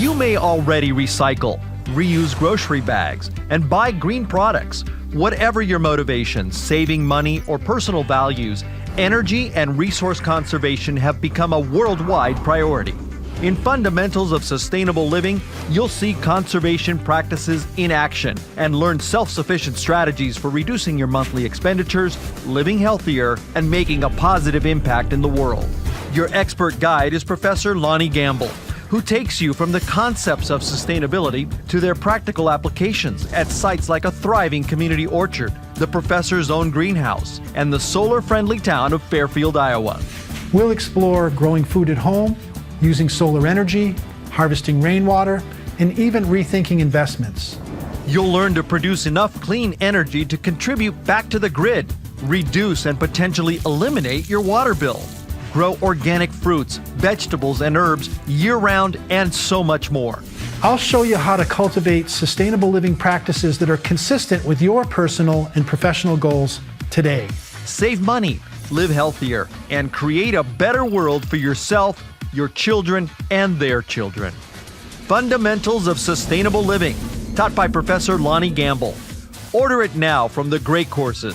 You may already recycle, reuse grocery bags, and buy green products. Whatever your motivation, saving money, or personal values, energy and resource conservation have become a worldwide priority. In Fundamentals of Sustainable Living, you'll see conservation practices in action and learn self sufficient strategies for reducing your monthly expenditures, living healthier, and making a positive impact in the world. Your expert guide is Professor Lonnie Gamble, who takes you from the concepts of sustainability to their practical applications at sites like a thriving community orchard, the professor's own greenhouse, and the solar friendly town of Fairfield, Iowa. We'll explore growing food at home, using solar energy, harvesting rainwater, and even rethinking investments. You'll learn to produce enough clean energy to contribute back to the grid, reduce and potentially eliminate your water bill, grow organic fruits, vegetables, and herbs year round, and so much more. I'll show you how to cultivate sustainable living practices that are consistent with your personal and professional goals today. Save money, live healthier, and create a better world for yourself, your children, and their children. Fundamentals of Sustainable Living, taught by Professor Lonnie Gamble. Order it now from the Great Courses.